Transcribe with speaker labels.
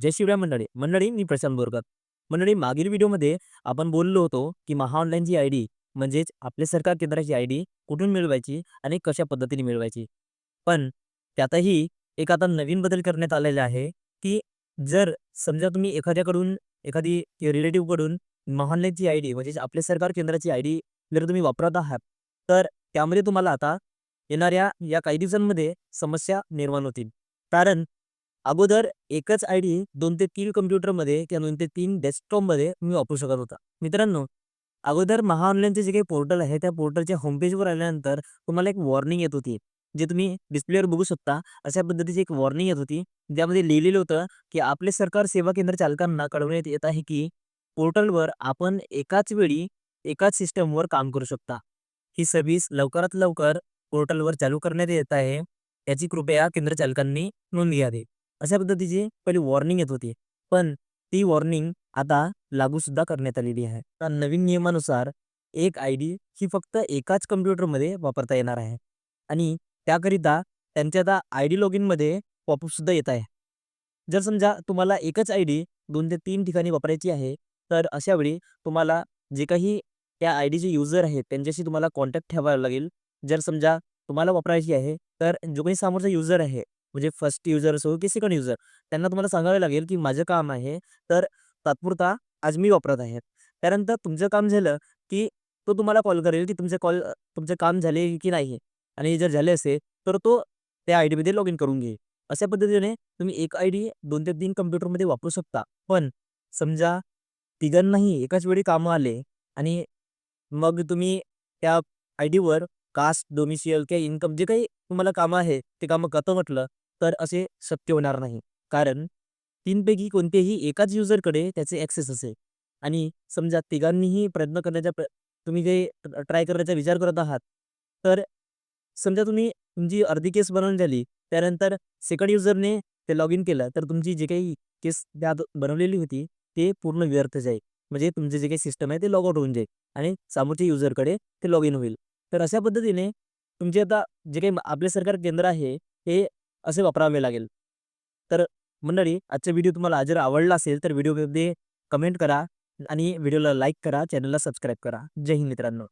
Speaker 1: जय शिवराय मंडळी. मंडळी मी प्रशांत बोरकर. मंडळी मागील व्हिडिओमध्ये आपण बोललो होतो की महाऑनलाईनची आय डी म्हणजेच आपल्या सरकार केंद्राची आय डी कुठून मिळवायची आणि कशा पद्धतीने मिळवायची. पण त्यातही एक आता नवीन बदल करण्यात आलेला आहे की जर समजा तुम्ही एखाद्याकडून एखादी रिलेटिव्हकडून महाऑनलाईनची आय डी म्हणजेच आपल्या सरकार केंद्राची आय डी जर तुम्ही वापरत आहात तर त्यामध्ये तुम्हाला आता येणाऱ्या या काही दिवसांमध्ये समस्या निर्माण होतील. कारण अगोदर एकच आय डी दोन ते तीन कम्प्युटरमध्ये किंवा दोन ते तीन डेस्कटॉपमध्ये मी वापरू शकत होता. मित्रांनो अगोदर महा ऑनलाईनचे जे काही पोर्टल आहे त्या पोर्टलच्या होमपेजवर आल्यानंतर तुम्हाला एक वॉर्निंग येत होती जे तुम्ही डिस्प्लेवर बघू शकता. अशा पद्धतीची एक वॉर्निंग येत होती ज्यामध्ये लिहिलेलं होतं की आपले सरकार सेवा केंद्र चालकांना कळवण्यात येत आहे की पोर्टलवर आपण एकाच वेळी एकाच सिस्टमवर काम करू शकता. ही सर्व्हिस लवकरात लवकर पोर्टलवर चालू करण्यात येत आहे याची कृपया केंद्र चालकांनी नोंद घ्यावी अशा पद्धतीची पहिली वॉर्निंग येत होती. पण ती वॉर्निंग आता लागू सुद्धा करण्यात आलेली आहे. तर नवीन नियमानुसार एक आय डी ही फक्त एकाच कम्प्युटरमध्ये वापरता येणार आहे. आणि त्याकरिता त्यांच्या आता आय डी लॉग इनमध्ये पॉपअपसुद्धा येत आहे. जर समजा तुम्हाला एकच आय डी दोन ते तीन ठिकाणी वापरायची आहे तर अशा वेळी तुम्हाला जे काही त्या आय डीचे युजर आहेत त्यांच्याशी तुम्हाला कॉन्टॅक्ट ठेवावा लागेल. जर समजा तुम्हाला वापरायची आहे तर जो काही समोरचा युजर आहे म्हणजे फर्स्ट युजर असो की सेकंड युजर त्यांना तुम्हाला सांगावे लागेल की माझं काम आहे तर तात्पुरता आज मी वापरत आहे. त्यानंतर तुमचं काम झालं की तो तुम्हाला कॉल करेल की तुमचे कॉल तुमचे काम झाले की नाही? आणि जर झाले असेल तर तो त्या आय डीमध्ये लॉग इन करून घेईल अशा पद्धतीने तुम्ही एक आय डी दोन ते तीन कम्प्युटरमध्ये वापरू शकता. पण समजा तिघांनाही एकाच वेळी कामं आले आणि मग तुम्ही त्या आय डीवर कास्ट डोमिशियल किंवा इन्कम जे काही तुम्हाला कामं आहे ते कामं करतो म्हटलं तर असे शक्य होणार नाही. कारण तीनपैकी कोणतेही एकाच युजरकडे त्याचे ॲक्सेस असेल. आणि समजा तिघांनीही प्रयत्न करण्याचा प्र तुम्ही जे ट्राय करण्याचा विचार करत आहात तर समजा तुम्ही तुमची अर्धी केस बनवून झाली त्यानंतर सेकंड युजरने ते लॉग इन केलं तर तुमची जे काही केस त्यात बनवलेली होती ते पूर्ण व्यर्थ जाईल. म्हणजे तुमचे जे काही सिस्टम आहे ते लॉग आउट होऊन जाईल आणि समोरच्या युजरकडे ते लॉग इन होईल. तर अशा पद्धतीने तुमचे आता जे काही आपले सरकार केंद्र आहे हे असे वापरावे लागेल. तर मंडळी आजचा व्हिडिओ तुम्हाला जर आवडला असेल तर व्हिडिओमध्ये कमेंट करा आणि व्हिडिओला लाईक करा चॅनलला सबस्क्राईब करा. जय हिंद मित्रांनो.